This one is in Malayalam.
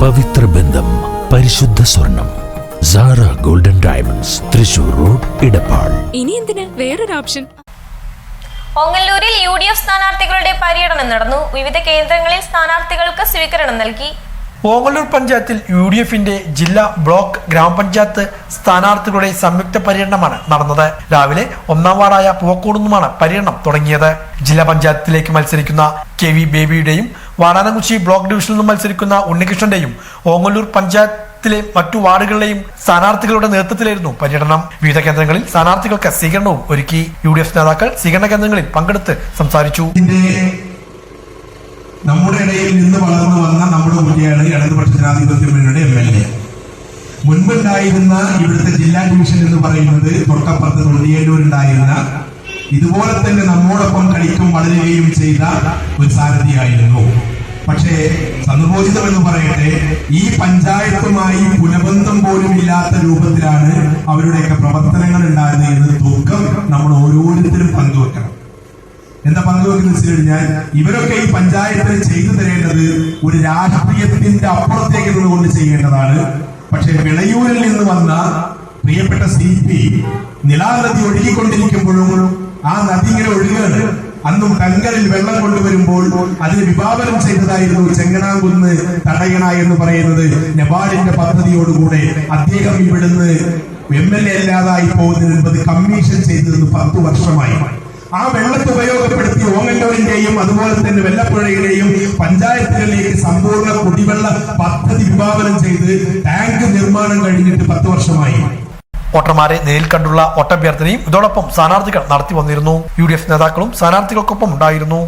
പവിത്ര ബന്ധം പരിശുദ്ധ സ്വർണം Sara golden diamonds Thrissur road Edappal ഇനി എന്തിന്? വേറൊരു ഓപ്ഷൻ. ഓങ്ങല്ലൂരിൽ യു ഡി എഫ് സ്ഥാനാർത്ഥികളുടെ പര്യടനം നടന്നു. വിവിധ കേന്ദ്രങ്ങളിൽ സ്ഥാനാർത്ഥികൾക്ക് സ്വീകരണം നൽകി. ഓങ്ങല്ലൂർ പഞ്ചായത്തിൽ യു ഡി എഫിന്റെ ജില്ലാ ബ്ലോക്ക് ഗ്രാമപഞ്ചായത്ത് സ്ഥാനാർത്ഥികളുടെ സംയുക്ത പര്യടനമാണ് നടന്നത്. രാവിലെ ഒന്നാം വാർഡായ പൂവക്കോട് നിന്നുമാണ് പര്യടനം തുടങ്ങിയത്. ജില്ലാ പഞ്ചായത്തിലേക്ക് മത്സരിക്കുന്ന കെ വി ബേബിയുടെയും വാടാനംകുച്ചി ബ്ലോക്ക് ഡിവിഷനിൽ നിന്നും മത്സരിക്കുന്ന ഉണ്ണികൃഷ്ണന്റെയും ഓങ്ങല്ലൂർ പഞ്ചായത്തിലെ മറ്റു വാർഡുകളിലെയും സ്ഥാനാർത്ഥികളുടെ നേതൃത്വത്തിലായിരുന്നു പര്യടനം. വിവിധ കേന്ദ്രങ്ങളിൽ സ്ഥാനാർത്ഥികൾക്ക് സ്വീകരണവും ഒരുക്കി. യു ഡി എഫ് നേതാക്കൾ സ്വീകരണ കേന്ദ്രങ്ങളിൽ പങ്കെടുത്ത് സംസാരിച്ചു. നമ്മുടെ ഇടയിൽ നിന്ന് വളർന്നു വന്ന നമ്മുടെ കുട്ടിയാണ് ഇടതുപക്ഷ ജനാധിപത്യ മുന്നണിയുടെ എം എൽ എ. മുൻപുണ്ടായിരുന്ന ഇവിടുത്തെ ജില്ലാ ഡിവിഷൻ എന്ന് പറയുന്നത് തൊട്ടപ്പുറത്ത് തൊണ്ടിയേണ്ടൂരുണ്ടായിരുന്ന ഇതുപോലെ തന്നെ നമ്മോടൊപ്പം കളിക്കും വളരുകയും ചെയ്ത ഒരു സാരഥിയായിരുന്നു. പക്ഷേ സന്ദർഭോചിതം എന്ന് പറയട്ടെ ഈ പഞ്ചായത്തുമായി പുനബന്ധം പോലും ഇല്ലാത്ത രൂപത്തിലാണ് അവരുടെയൊക്കെ പ്രവർത്തനങ്ങൾ ഉണ്ടായിരുന്നത് എന്ന് ദുഃഖം നമ്മൾ ഓരോരുത്തരും പങ്കുവെക്കണം. എന്താ പങ്കുവെക്കുന്നത് വെച്ച് കഴിഞ്ഞാൽ ഇവരൊക്കെ ഈ പഞ്ചായത്തിന് ചെയ്തു തരേണ്ടത് ഒരു രാഷ്ട്രീയത്തിന്റെ അപ്പുറത്തേക്ക് നിന്നുകൊണ്ട് ചെയ്യേണ്ടതാണ്. പക്ഷെ വിളയൂരിൽ നിന്ന് വന്ന പ്രിയപ്പെട്ട സി പി നിലാനദി ഒഴുകിക്കൊണ്ടിരിക്കുമ്പോഴും ആ നദി ഇങ്ങനെ ഒഴുകുകയാണ് അന്നും ടങ്കറിൽ വെള്ളം കൊണ്ടുവരുമ്പോൾ അതിന് വിഭാവനം ചെയ്തതായിരുന്നു ചെങ്ങനാകുന്ന് തടയണ എന്ന് പറയുന്നത്. നബാഡിന്റെ പദ്ധതിയോടുകൂടെ അദ്ദേഹം ഇവിടുന്ന് എം എൽ എ അല്ലാതായി പോകുന്നതിന് മുമ്പ് കമ്മീഷൻ ചെയ്തത് പത്ത് വർഷമായി. ആ വെള്ളത്തെ ഉപയോഗപ്പെടുത്തി ഓങ്ങല്ലൂരിന്റെയും അതുപോലെ തന്നെ വെള്ളപ്പുഴയുടെയും പഞ്ചായത്തുകളിലേക്ക് സമ്പൂർണ കുടിവെള്ള പദ്ധതി വിഭാവനം ചെയ്ത് ടാങ്ക് നിർമ്മാണം കഴിഞ്ഞിട്ട് പത്ത് വർഷമായി. വോട്ടർമാരെ നേരിൽ കണ്ടുള്ള വോട്ടഭ്യർത്ഥനയും ഇതോടൊപ്പം സ്ഥാനാർത്ഥികൾ നടത്തി വന്നിരുന്നു യു നേതാക്കളും സ്ഥാനാർത്ഥികൾക്കൊപ്പം ഉണ്ടായിരുന്നു.